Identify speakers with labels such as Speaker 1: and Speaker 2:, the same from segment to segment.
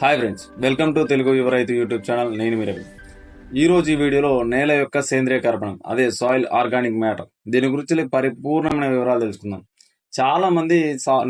Speaker 1: Hi friends welcome to Telugu Yuvaraithu YouTube channel నేను మీరు ఈరోజు ఈ వీడియోలో నేల యొక్క సేంద్రియ కర్పణం అదే సాయిల్ ఆర్గానిక్ మ్యాటర్ దీని గురించి పరిపూర్ణమైన వివరాలు తెలుసుకుందాం. చాలా మంది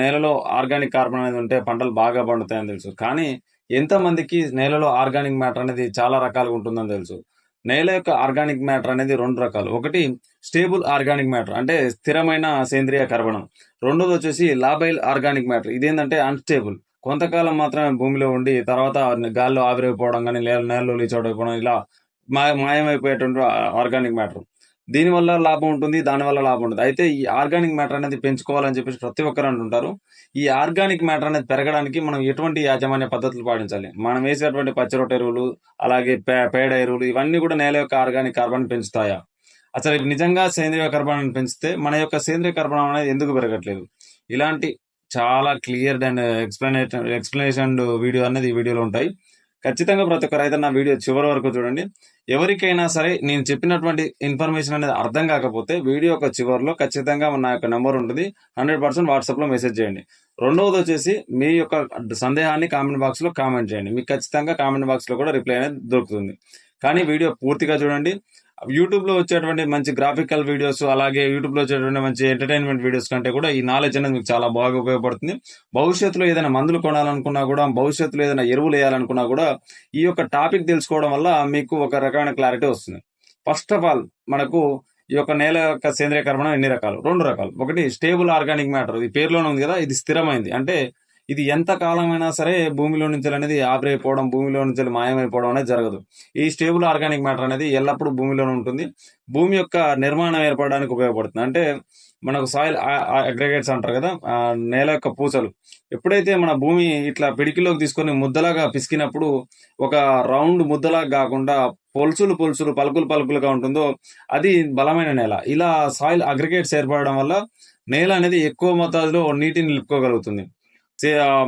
Speaker 1: నేలలో ఆర్గానిక్ కార్బన్ అనేది ఉంటే పంటలు బాగా పండుతాయని తెలుసు. కానీ ఎంతమందికి నేలలో ఆర్గానిక్ మ్యాటర్ అనేది చాలా రకాలుగా ఉంటుందని తెలుసు. నేల యొక్క ఆర్గానిక్ మ్యాటర్ అనేది రెండు రకాలు. ఒకటి స్టేబుల్ ఆర్గానిక్ మ్యాటర్ అంటే స్థిరమైన సేంద్రియ కర్బనం రెండోది వచ్చేసి లాబైల్ ఆర్గానిక్ మ్యాటర్ ఇదేంటంటే అన్స్టేబుల్ కొంతకాలం మాత్రమే భూమిలో ఉండి తర్వాత గాల్లో ఆవిరైపోవడం కానీ లేదా నేలలో లీచౌట్ ఇలా మా మాయమైపోయేటువంటి ఆర్గానిక్ మ్యాటర్. దీనివల్ల లాభం ఉంటుంది దానివల్ల లాభం ఉంటుంది అయితే ఈ ఆర్గానిక్ మ్యాటర్ అనేది పెంచుకోవాలని చెప్పేసి ప్రతి ఒక్కరు అంటుంటారు. ఈ ఆర్గానిక్ మ్యాటర్ అనేది పెరగడానికి మనం ఎటువంటి యాజమాన్య పద్ధతులు పాటించాలి? మనం వేసేటువంటి పచ్చిరొట్ట ఎరువులు అలాగే పే- పేడ ఎరువులు ఇవన్నీ కూడా నేల యొక్క ఆర్గానిక్ కార్బన్ పెంచుతాయా? అసలు నిజంగా సేంద్రియ కార్బన్ పెంచితే మన యొక్క సేంద్రియ కార్బన్ అనేది ఎందుకు పెరగట్లేదు? ఇలాంటి చాలా clear and explanation explanation video అనేది ఈ వీడియోలో ఉంటాయి. ఖచ్చితంగా ప్రతి ఒక్క రైతు నా వీడియో చివరి వరకు చూడండి. ఎవరికైనా సరే నేను చెప్పినటువంటి ఇన్ఫర్మేషన్ అనేది అర్థం కాకపోతే వీడియో యొక్క చివరిలో ఖచ్చితంగా నా యొక్క నెంబర్ ఉంటుంది. హండ్రెడ్ పర్సెంట్ వాట్సాప్లో మెసేజ్ చేయండి. రెండవది వచ్చేసి మీ యొక్క సందేహాన్ని కామెంట్ బాక్స్లో కామెంట్ చేయండి. మీకు ఖచ్చితంగా కామెంట్ బాక్స్లో కూడా రిప్లై అనేది దొరుకుతుంది. కానీ వీడియో పూర్తిగా చూడండి. యూట్యూబ్లో వచ్చేటువంటి మంచి గ్రాఫికల్ వీడియోస్ అలాగే యూట్యూబ్లో వచ్చేటువంటి మంచి ఎంటర్టైన్మెంట్ వీడియోస్ కంటే కూడా ఈ నాలెడ్జ్ అనేది మీకు చాలా బాగా ఉపయోగపడుతుంది. భవిష్యత్తులో ఏదైనా మందులు కొనాలనుకున్నా కూడా భవిష్యత్తులో ఏదైనా ఎరువులు వేయాలనుకున్నా కూడా ఈ యొక్క టాపిక్ తెలుసుకోవడం వల్ల మీకు ఒక రకమైన క్లారిటీ వస్తుంది. ఫస్ట్ ఆఫ్ ఆల్ మనకు ఈ యొక్క నేల యొక్క సేంద్రియ కర్మణం ఎన్ని రకాలు? రెండు రకాలు. ఒకటి స్టేబుల్ ఆర్గానిక్ మ్యాటర్ ఇది పేరులోనే ఉంది కదా ఇది స్థిరమైంది. అంటే ఇది ఎంత కాలమైనా సరే భూమిలో నుంచి అనేది ఆవిరైపోవడం భూమిలో నుంచి మాయమైపోవడం అనేది జరగదు. ఈ స్టేబుల్ ఆర్గానిక్ మ్యాటర్ అనేది ఎల్లప్పుడూ భూమిలోనే ఉంటుంది. భూమి యొక్క నిర్మాణం ఏర్పడడానికి ఉపయోగపడుతుంది. అంటే మనకు సాయిల్ అగ్రిగేట్స్ అంటారు కదా నేల యొక్క పూసలు. ఎప్పుడైతే మన భూమి ఇట్లా పిడికిలోకి తీసుకొని ముద్దలాగా పిసికినప్పుడు ఒక రౌండ్ ముద్దలాగా కాకుండా పొలుసులు పొలుసులు పలుకులు పలుకులుగా ఉంటుందో అది బలమైన నేల. ఇలా సాయిల్ అగ్రిగేట్స్ ఏర్పడడం వల్ల నేల అనేది ఎక్కువ మోతాదులో నీటిని నిలుపుకోగలుగుతుంది.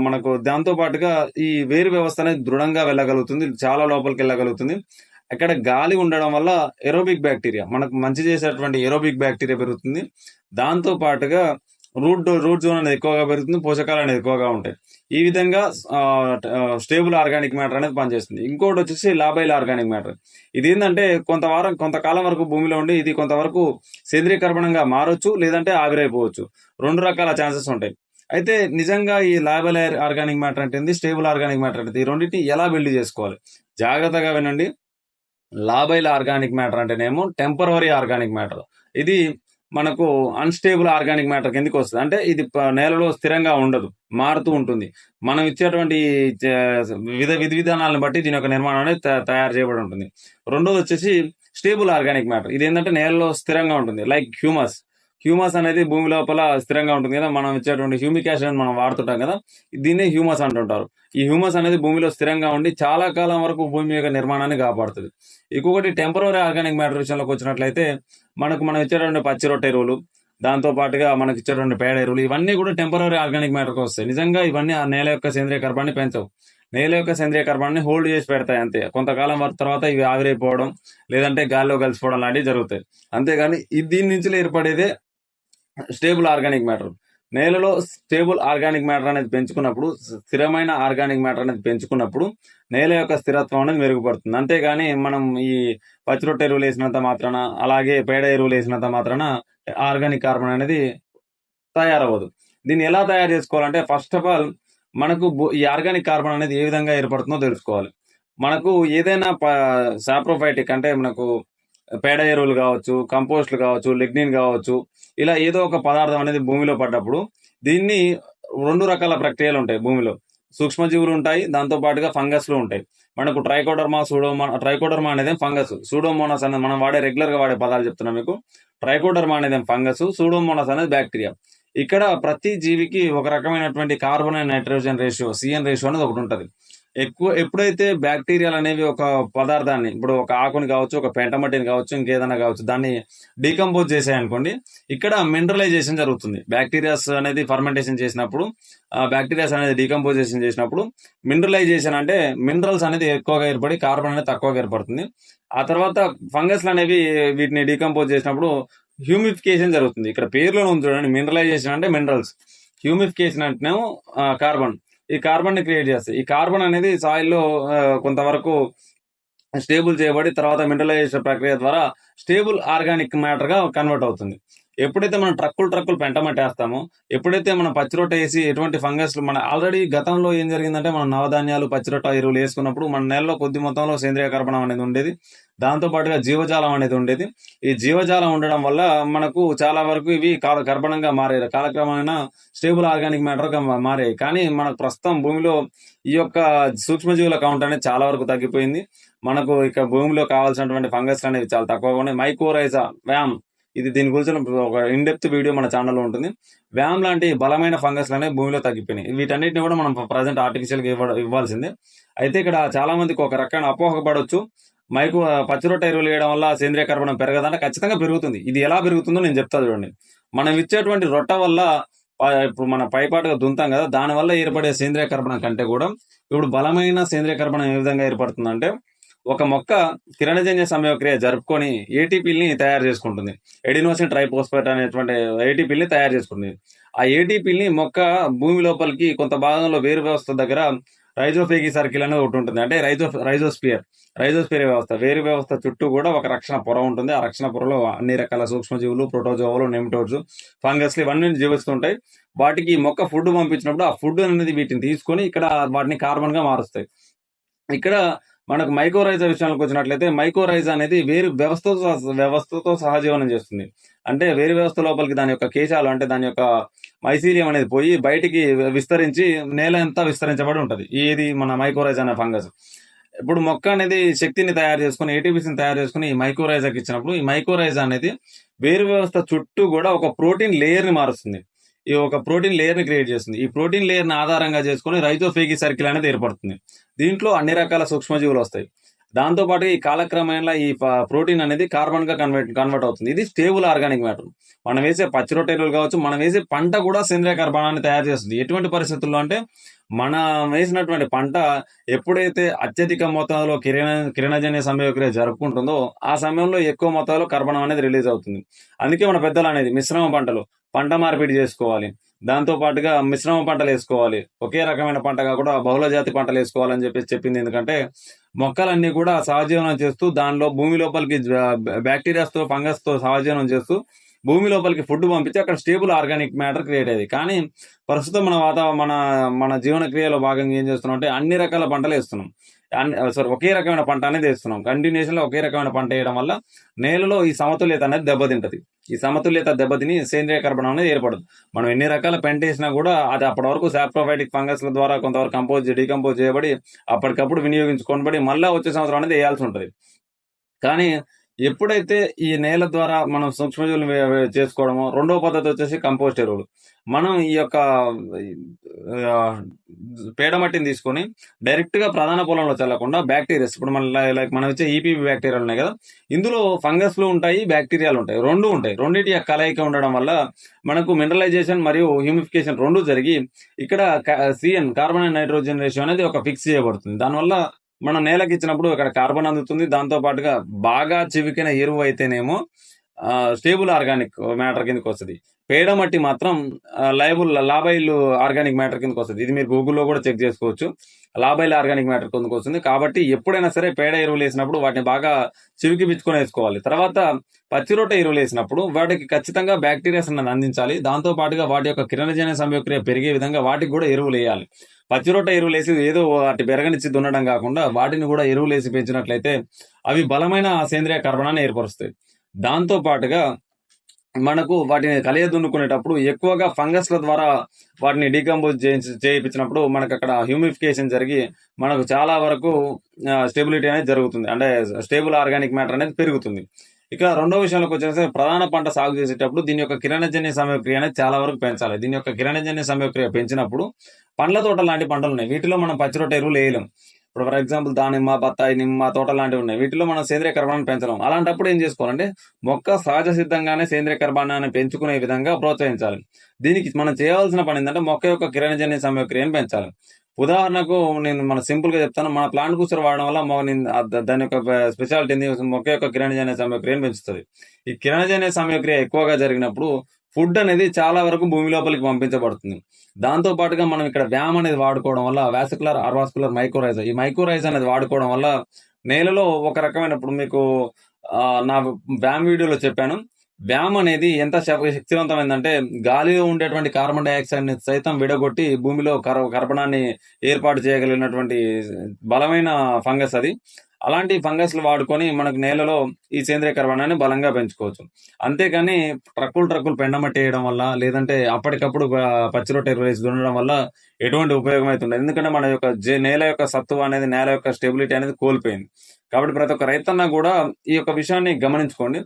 Speaker 1: మనకు దాంతో పాటుగా ఈ వేరు వ్యవస్థ అనేది దృఢంగా వెళ్ళగలుగుతుంది చాలా లోపలికి వెళ్ళగలుగుతుంది. అక్కడ గాలి ఉండడం వల్ల ఎరోబిక్ బ్యాక్టీరియా మనకు మంచి చేసేటువంటి ఎరోబిక్ బ్యాక్టీరియా పెరుగుతుంది. దాంతో పాటుగా రూట్ రూట్ జోన్ అనేది ఎక్కువగా పెరుగుతుంది పోషకాలు అనేది ఎక్కువగా ఉంటాయి. ఈ విధంగా స్టేబుల్ ఆర్గానిక్ మ్యాటర్ అనేది పనిచేస్తుంది. ఇంకోటి వచ్చేసి లాబైల్ ఆర్గానిక్ మ్యాటర్ ఇది ఏంటంటే కొంతవారం కొంతకాలం వరకు భూమిలో ఉండి ఇది కొంతవరకు సేంద్రీయ కర్బనంగా మారొచ్చు లేదంటే ఆవిరైపోవచ్చు. రెండు రకాల ఛాన్సెస్ ఉంటాయి. అయితే నిజంగా ఈ లాబైల్ ఆర్గానిక్ మ్యాటర్ అంటే ఏంది స్టేబుల్ ఆర్గానిక్ మ్యాటర్ అంటే ఈ రెండింటిని ఎలా బిల్డ్ చేసుకోవాలి? జాగ్రత్తగా వినండి. లాబైల్ ఆర్గానిక్ మ్యాటర్ అంటేనేమో టెంపరీ ఆర్గానిక్ మ్యాటర్. ఇది మనకు అన్స్టేబుల్ ఆర్గానిక్ మ్యాటర్ కిందకి వస్తుంది. అంటే ఇది నేలలో స్థిరంగా ఉండదు మారుతూ ఉంటుంది. మనం ఇచ్చేటువంటి విధ విధి విధానాలను బట్టి దీని యొక్క నిర్మాణం అనేది త- తయారు చేయబడి ఉంటుంది. రెండోది వచ్చేసి స్టేబుల్ ఆర్గానిక్ మ్యాటర్. ఇది ఏంటంటే నేలలో స్థిరంగా ఉంటుంది లైక్ హ్యూమస్. హ్యూమస్ అనేది భూమి లోపల స్థిరంగా ఉంటుంది కదా మనం ఇచ్చేటువంటి హ్యూమిక్ యాసిడ్ అని మనం వాడుతుంటాం కదా దీన్నే హ్యూమస్ అంటుంటారు. ఈ హ్యూమస్ అనేది భూమిలో స్థిరంగా ఉండి చాలా కాలం వరకు భూమి యొక్క నిర్మాణాన్ని కాపాడుతుంది. ఇంకొకటి టెంపరీ ఆర్గానిక్ మ్యాటర్ విషయంలోకి వచ్చినట్లయితే మనకు మనం ఇచ్చేటువంటి పచ్చి రొట్టె ఎరువులు దాంతో పాటుగా మనకి ఇచ్చేటువంటి పేడ ఎరువులు ఇవన్నీ కూడా టెంపరీ ఆర్గానిక్ మ్యాటర్కి వస్తాయి. నిజంగా ఇవన్నీ ఆ నేల యొక్క సేంద్రియ కర్మాన్ని పెంచవు. నేల యొక్క సేంద్రియ కర్మాన్ని హోల్డ్ చేసి పెడతాయి అంతే. కొంతకాలం వరకు తర్వాత ఇవి ఆవిరైపోవడం లేదంటే గాల్లో కలిసిపోవడం లాంటివి జరుగుతాయి. అంతేగాని దీని నుంచి ఏర్పడేదే స్టేబుల్ ఆర్గానిక్ మ్యాటర్. నేలలో స్టేబుల్ ఆర్గానిక్ మ్యాటర్ అనేది పెంచుకున్నప్పుడు స్థిరమైన ఆర్గానిక్ మ్యాటర్ అనేది పెంచుకున్నప్పుడు నేల యొక్క స్థిరత్వం అనేది మెరుగుపడుతుంది. అంతేగాని మనం ఈ పచ్చి రొట్టె ఎరువులు వేసినంత మాత్రాన అలాగే పేడ ఎరువులు వేసినంత మాత్రాన ఆర్గానిక్ కార్బన్ అనేది తయారవ్వదు. దీన్ని ఎలా తయారు చేసుకోవాలంటే ఫస్ట్ ఆఫ్ ఆల్ మనకు ఈ ఆర్గానిక్ కార్బన్ అనేది ఏ విధంగా ఏర్పడుతుందో తెలుసుకోవాలి. మనకు ఏదైనా సాప్రోఫైటిక్ అంటే మనకు పేడ ఎరువులు కావచ్చు కంపోస్ట్లు కావచ్చు లిగ్నిన్ కావచ్చు ఇలా ఏదో ఒక పదార్థం అనేది భూమిలో పడ్డప్పుడు దీన్ని రెండు రకాల ప్రక్రియలు ఉంటాయి భూమిలో. సూక్ష్మజీవులు ఉంటాయి దాంతో పాటుగా ఫంగస్లు ఉంటాయి. మనకు ట్రైకోడర్మా సూడోమా ట్రైకోడర్మా అనేది ఫంగస్. సూడోమోనాస్ అనేది మనం వాడే రెగ్యులర్గా వాడే పదాలు చెప్తున్నా మీకు. ట్రైకోడర్మా అనేది ఫంగస్ సూడోమోనాస్ అనేది బ్యాక్టీరియా. ఇక్కడ ప్రతి జీవికి ఒక రకమైనటువంటి carbon and nitrogen ratio C N ratio అనేది ఒకటి ఉంటుంది. ఎక్కువ ఎప్పుడైతే బ్యాక్టీరియాలు అనేవి ఒక పదార్థాన్ని ఇప్పుడు ఒక ఆకుని కావచ్చు ఒక పెంటమట్టిని కావచ్చు ఇంకేదైనా కావచ్చు దాన్ని డీకంపోజ్ చేసాయి అనుకోండి ఇక్కడ మినరలైజేషన్ జరుగుతుంది. బ్యాక్టీరియాస్ అనేది ఫర్మెంటేషన్ చేసినప్పుడు ఆ బ్యాక్టీరియాస్ అనేది డీకంపోజేషన్ చేసినప్పుడు మినరలైజేషన్ అంటే మినరల్స్ అనేది ఎక్కువగా ఏర్పడి కార్బన్ అనేది తక్కువగా ఏర్పడుతుంది. ఆ తర్వాత ఫంగస్లు అనేవి వీటిని డీకంపోజ్ చేసినప్పుడు హ్యూమిఫికేషన్ జరుగుతుంది. ఇక్కడ పేర్లో ఉంది చూడండి మినరలైజేషన్ అంటే మినరల్స్. హ్యూమిఫికేషన్ అంటేనేమో కార్బన్. ఈ కార్బన్ని క్రియేట్ చేస్తాయి. ఈ కార్బన్ అనేది సాయిల్లో కొంతవరకు స్టేబుల్ చేయబడి తర్వాత మినరలైజేషన్ ప్రక్రియ ద్వారా స్టేబుల్ ఆర్గానిక్ మ్యాటర్గా కన్వర్ట్ అవుతుంది. ఎప్పుడైతే మనం ట్రక్కులు ట్రక్కులు పెంటమట్టేస్తామో ఎప్పుడైతే మనం పచ్చిరొట్ట వేసి ఎటువంటి ఫంగస్లు మన ఆల్రెడీ గతంలో ఏం జరిగిందంటే మనం నవధాన్యాలు పచ్చిరొట్ట ఎరువులు వేసుకున్నప్పుడు మన నెలలో కొద్ది మొత్తంలో సేంద్రియ కర్పణం అనేది ఉండేది. దాంతో పాటుగా జీవజాలం అనేది ఉండేది. ఈ జీవజాలం ఉండడం వల్ల మనకు చాలా వరకు ఇవి కాల కర్బణంగా మారాయి. కాలక్రమేణా స్టేబుల్ ఆర్గానిక్ మ్యాటర్గా మారాయి. కానీ మనకు ప్రస్తుతం భూమిలో ఈ యొక్క సూక్ష్మజీవుల కౌంట్ అనేది చాలా వరకు తగ్గిపోయింది. మనకు ఇక భూమిలో కావాల్సినటువంటి ఫంగస్ అనేవి చాలా తక్కువగా ఉన్నాయి. మైకోరైజా వ్యామ్ ఇది దీని గురించి ఒక ఇన్డెప్త్ వీడియో మన ఛానల్లో ఉంటుంది. వ్యామ్ లాంటి బలమైన ఫంగస్లు అనేవి భూమిలో తగ్గిపోయినాయి. వీటన్నిటిని కూడా మనం ప్రజెంట్ ఆర్టిఫిషియల్గా ఇవ్వ ఇవ్వాల్సిందే. అయితే ఇక్కడ చాలా మందికి ఒక రకమైన అపోహ పడవచ్చు మైకు పచ్చిరొట్ట ఎరువులు వేయడం వల్ల సేంద్రియ కర్బనం పెరగదంటే. ఖచ్చితంగా పెరుగుతుంది. ఇది ఎలా పెరుగుతుందో నేను చెప్తా చూడండి. మనం ఇచ్చేటువంటి రొట్ట వల్ల ఇప్పుడు మన పైపాటుగా దుంతాం కదా దానివల్ల ఏర్పడే సేంద్రియ కర్బనం కంటే కూడా ఇప్పుడు బలమైన సేంద్రియ కర్బనం ఏ విధంగా ఏర్పడుతుందంటే ఒక మొక్క కిరణజన్య సమయక్రియ జరుపుకొని ఏటీపీల్ని తయారు చేసుకుంటుంది. ఎడినోసిన్ ట్రైపోస్ఫేట్ అనేటువంటి ఏటీపీల్ని తయారు చేసుకుంటుంది. ఆ ఏటీపీల్ని మొక్క భూమి లోపలికి కొంత భాగంలో వేరు వ్యవస్థ దగ్గర రైజోఫేగి సర్కిల్ అనేది ఒకటి ఉంటుంది. అంటే రైజో రైజోస్పియర్ రైజోస్పియర్ వ్యవస్థ. వేరు వ్యవస్థ చుట్టూ కూడా ఒక రక్షణ పొర ఉంటుంది. ఆ రక్షణ పొరలో అన్ని రకాల సూక్ష్మజీవులు ప్రోటోజోవులు నెమిటోడ్స్ ఫంగస్లు ఇవన్నీ జీవిస్తుంటాయి వాటికి మొక్క ఫుడ్ పంపించినప్పుడు ఆ ఫుడ్ అనేది వీటిని తీసుకొని ఇక్కడ వాటిని కార్బన్గా మారుస్తాయి. ఇక్కడ మనకు మైకోరైజా విషయానికి వచ్చినట్లయితే మైకోరైజా అనేది వేరు వ్యవస్థతో సహ- వ్యవస్థతో సహజీవనం చేస్తుంది. అంటే వేరు వ్యవస్థ లోపలికి దాని యొక్క కేశాలు అంటే దాని యొక్క మైసీలియం అనేది పోయి బయటికి విస్తరించి నేల అంతా విస్తరించబడి ఉంటుంది. ఇది మన మైకోరైజా అనే ఫంగస్. ఇప్పుడు మొక్క అనేది శక్తిని తయారు చేసుకుని ఏటీపీసీని తయారు చేసుకుని ఈ మైకోరైజాకి ఇచ్చినప్పుడు ఈ మైకోరైజా అనేది వేరు వ్యవస్థ చుట్టూ కూడా ఒక ప్రోటీన్ లేయర్ని మారుస్తుంది. ఈ ఒక ప్రోటీన్ లేయర్ని క్రియేట్ చేస్తుంది. ఈ ప్రోటీన్ లేయర్ని ఆధారంగా చేసుకుని రైతోఫేగి సర్కిల్ అనేది ఏర్పడుతుంది. దీంట్లో అన్ని రకాల సూక్ష్మజీవులు వస్తాయి. దాంతో పాటు ఈ కాలక్రమేణా ఈ ప్రోటీన్ అనేది కార్బన్గా కన్వర్ట్ కన్వర్ట్ అవుతుంది. ఇది స్టేబుల్ ఆర్గానిక్ మ్యాటర్ మనం వేసే పచ్చి రొట్టెలు కావచ్చు మనం వేసే పంట కూడా సేంద్రియ కార్బనాన్ని తయారు చేస్తుంది. ఎటువంటి పరిస్థితుల్లో అంటే మనం వేసినటువంటి పంట ఎప్పుడైతే అత్యధిక మొత్తంలో కిరణ కిరణజన్య సమయక్రియ జరుపుకుంటుందో ఆ సమయంలో ఎక్కువ మొత్తంలో కర్బనం అనేది రిలీజ్ అవుతుంది. అందుకే మన పెద్దలు అనేది మిశ్రమ పంటలు పంట మార్పిడి చేసుకోవాలి. దాంతో పాటుగా మిశ్రమ పంటలు వేసుకోవాలి. ఒకే రకమైన పంట కాకుండా బహుళ జాతి పంటలు వేసుకోవాలని చెప్పేసి చెప్పింది ఎందుకంటే మొక్కలన్నీ కూడా సహజీవనం చేస్తూ దానిలో భూమి లోపలికి బ్యాక్టీరియాస్తో ఫంగస్తో సహజీవనం చేస్తూ భూమి లోపలికి ఫుడ్ పంపించి అక్కడ స్టేబుల్ ఆర్గానిక్ మ్యాటర్ క్రియేట్ అయ్యేది. కానీ ప్రస్తుతం మన వాతావరణ మన మన జీవన క్రియలో భాగంగా ఏం చేస్తున్నాం అంటే అన్ని రకాల పంటలు వేస్తున్నాం. సారీ ఒకే రకమైన పంట అనేది వేస్తున్నాం. కంటిన్యూషన్లో ఒకే రకమైన పంట వేయడం వల్ల నేలలో ఈ సమతుల్యత అనేది దెబ్బతింటది. ఈ సమతుల్యత దెబ్బతిని సేంద్రియ కర్బనం అనేది ఏర్పడదు. మనం ఎన్ని రకాల పెంట వేసినా కూడా అది అప్పటి వరకు సాప్రోఫైటిక్ ఫంగస్ల ద్వారా కొంతవరకు కంపోజ్ డికంపోజ్ చేయబడి అప్పటికప్పుడు వినియోగించుకోబడి మళ్ళీ వచ్చే సంవత్సరం అనేది వేయాల్సి ఉంటుంది. కానీ ఎప్పుడైతే ఈ నేల ద్వారా మనం సూక్ష్మజీవులు చేసుకోవడమో రెండవ పద్ధతి వచ్చేసి కంపోస్ట్ ఎరువులు. మనం ఈ యొక్క పేడమట్టిని తీసుకొని డైరెక్ట్గా ప్రధాన పొలంలో చల్లకుండా బ్యాక్టీరియాస్ ఇప్పుడు మన లైక్ మనం ఇచ్చే ఈపీబీ బ్యాక్టీరియాలు ఉన్నాయి కదా ఇందులో ఫంగస్లు ఉంటాయి బ్యాక్టీరియాలు ఉంటాయి రెండు ఉంటాయి. రెండింటి కలయిక ఉండడం వల్ల మనకు మినరలైజేషన్ మరియు హ్యూమిఫికేషన్ రెండు జరిగి ఇక్కడ C N carbon and nitrogen ratio అనేది ఒక ఫిక్స్ చేయబడుతుంది. దానివల్ల మనం నేలకి ఇచ్చినప్పుడు ఇక్కడ కార్బన్ అందుతుంది. దాంతో పాటుగా బాగా చివికిన ఎరువు అయితేనేమో స్టేబుల్ ఆర్గానిక్ మ్యాటర్ కిందకి వస్తుంది. పేడ మట్టి మాత్రం లైబుల్ లాబైల్ ఆర్గానిక్ మ్యాటర్ కిందకి వస్తుంది. ఇది మీరు గూగుల్లో కూడా చెక్ చేసుకోవచ్చు. లాబైల్ ఆర్గానిక్ మ్యాటర్ కిందకి వస్తుంది. కాబట్టి ఎప్పుడైనా సరే పేడ ఎరువులు వేసినప్పుడు వాటిని బాగా చివికి పిచ్చుకొని వేసుకోవాలి. తర్వాత పచ్చిరొట్ట ఎరువులు వేసినప్పుడు వాటికి ఖచ్చితంగా బ్యాక్టీరియాస్ అన్నది అందించాలి. దాంతో పాటుగా వాటి యొక్క కిరణజన్య సంయోక్రియ పెరిగే విధంగా వాటికి కూడా ఎరువులు వేయాలి. పచ్చిరొట్ట ఎరువులు వేసి ఏదో వాటి పెరగనిచ్చి దున్నడం కాకుండా వాటిని కూడా ఎరువులు వేసి పెంచినట్లయితే అవి బలమైన సేంద్రియ కర్మణాన్ని ఏర్పరుస్తాయి. దాంతో పాటుగా మనకు వాటిని కలియ దున్నుకునేటప్పుడు ఎక్కువగా ఫంగస్ల ద్వారా వాటిని డీకంపోజ్ చేయించినప్పుడు మనకు అక్కడ హ్యూమిఫికేషన్ జరిగి మనకు చాలా వరకు స్టెబిలిటీ అనేది జరుగుతుంది. అంటే స్టేబుల్ ఆర్గానిక్ మ్యాటర్ అనేది పెరుగుతుంది. ఇక రెండో విషయంలోకి వచ్చేసి ప్రధాన పంట సాగు చేసేటప్పుడు దీని యొక్క కిరణజన్య సమయక్రియ అనేది చాలా వరకు పెంచాలి. దీని యొక్క కిరణజన్య సమయక్రియ పెంచినప్పుడు పండ్ల తోట లాంటి పంటలు ఉన్నాయి. వీటిలో మనం పచ్చిరొట్ట ఎరువులు వేయలేం. ఇప్పుడు ఫర్ ఎగ్జాంపుల్ దానిమ్మ బత్తాయి నిమ్మ తోట లాంటివి ఉన్నాయి. వీటిలో మనం సేంద్రియ కర్బనాన్ని పెంచడం అలాంటప్పుడు ఏం చేసుకోవాలంటే మొక్క సహజ సిద్ధంగానే సేంద్రియ కర్బనాన్ని పెంచుకునే విధంగా ప్రోత్సహించాలి. దీనికి మనం చేయవలసిన పని ఏంటంటే మొక్క యొక్క కిరణజన్య సమయక్రియను పెంచాలి. ఉదాహరణకు నేను మన సింపుల్గా చెప్తాను. మన ప్లాంట్ కూర్చొని వాడడం వల్ల దాని యొక్క స్పెషాలిటీ మొక్క యొక్క కిరణజన్య సమయక్రియను పెంచుతుంది. ఈ కిరణజన్య సమయక్రియ ఎక్కువగా జరిగినప్పుడు ఫుడ్ అనేది చాలా వరకు భూమి లోపలికి పంపించబడుతుంది. దాంతో పాటుగా మనం ఇక్కడ వ్యామ్ అనేది వాడుకోవడం వల్ల వ్యాసకులర్ అర్వాస్కులర్ మైక్రోరైజ్ ఈ మైక్రోరైజ్ అనేది వాడుకోవడం వల్ల నేలలో ఒక రకమైన ఇప్పుడు మీకు నా వ్యామ్ వీడియోలో చెప్పాను. వ్యామ్ అనేది ఎంత శక్తివంతమైందంటే గాలిలో ఉండేటువంటి కార్బన్ డైఆక్సైడ్ సైతం విడగొట్టి భూమిలో కర కర్బనాన్ని ఏర్పాటు చేయగలిగినటువంటి బలమైన ఫంగస్ అది. అలాంటి ఫంగస్లు వాడుకొని మనకు నేలలో ఈ సేంద్రియ కర్బనాన్ని బలంగా పెంచుకోవచ్చు. అంతేకాని ట్రక్కులు ట్రక్కులు పెండమట్టి వేయడం వల్ల లేదంటే అప్పటికప్పుడు పచ్చి రొట్టె వేసి దున్నడం వల్ల ఎటువంటి ఉపయోగం అవుతుండదు ఎందుకంటే మన యొక్క నేల యొక్క సత్తువ అనేది నేల యొక్క స్టెబిలిటీ అనేది కోల్పోయింది. కాబట్టి ప్రతి ఒక్క రైతన్న కూడా ఈ యొక్క విషయాన్ని గమనించుకోండి.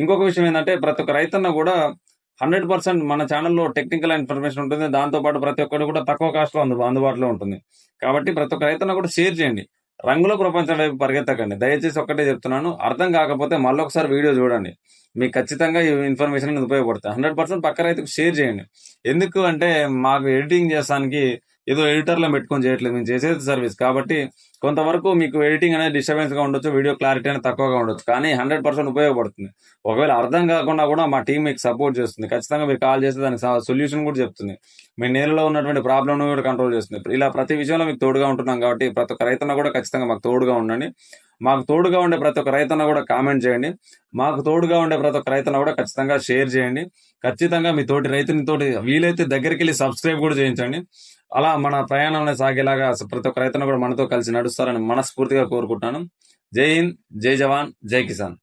Speaker 1: ఇంకొక విషయం ఏంటంటే ప్రతి ఒక్క రైతన్న కూడా హండ్రెడ్ పర్సెంట్ మన ఛానల్లో టెక్నికల్ ఇన్ఫర్మేషన్ ఉంటుంది. దాంతో పాటు ప్రతి ఒక్కరు కూడా తక్కువ కాస్ట్లో అందు అందుబాటులో ఉంటుంది. కాబట్టి ప్రతి ఒక్క రైతన్న కూడా షేర్ చేయండి. రంగుల ప్రపంచం వైపు పరిగెత్తకండి. దయచేసి ఒక్కటే చెప్తున్నాను. అర్థం కాకపోతే మళ్ళీ ఒకసారి వీడియో చూడండి. మీకు ఖచ్చితంగా ఈ ఇన్ఫర్మేషన్ అనేది ఉపయోగపడుతుంది. హండ్రెడ్ పర్సెంట్ పక్క రైతుకు షేర్ చేయండి. ఎందుకు అంటే మాకు ఎడిటింగ్ చేస్తానికి ఏదో ఎడిటర్లో పెట్టుకొని చేయట్లేదు మేము చేసేది సర్వీస్. కాబట్టి కొంతవరకు మీకు ఎడిటింగ్ అనేది డిస్టర్బెన్స్గా ఉండొచ్చు వీడియో క్లారిటీ అనేది తక్కువగా ఉండొచ్చు. కానీ హండ్రెడ్ పర్సెంట్ ఉపయోగపడుతుంది. ఒకవేళ అర్థం కాకుండా కూడా మా టీం మీకు సపోర్ట్ చేస్తుంది. ఖచ్చితంగా మీరు కాల్ చేస్తే దానికి సొల్యూషన్ కూడా చెప్తుంది. మీ నేలలో ఉన్నటువంటి ప్రాబ్లమ్ను కూడా కంట్రోల్ చేస్తుంది. ఇలా ప్రతి విషయంలో మీకు తోడుగా ఉంటున్నాం కాబట్టి ప్రతి ఒక్క రైతన్న కూడా ఖచ్చితంగా మాకు తోడుగా ఉండండి. మాకు తోడుగా ఉండే ప్రతి ఒక్క రైతన్న కూడా కామెంట్ చేయండి. మాకు తోడుగా ఉండే ప్రతి ఒక్క రైతన్న కూడా ఖచ్చితంగా షేర్ చేయండి. ఖచ్చితంగా మీ తోటి రైతుని తోటి వీలైతే దగ్గరికి వెళ్ళి సబ్స్క్రైబ్ కూడా చేయించండి. అలా మన ప్రయాణంలో సాగేలాగా ప్రతి ఒక్క రైతును కూడా మనతో కలిసి నడుస్తారని మనస్ఫూర్తిగా కోరుకుంటున్నాను. జై హింద్ జై జవాన్ జై కిసాన్.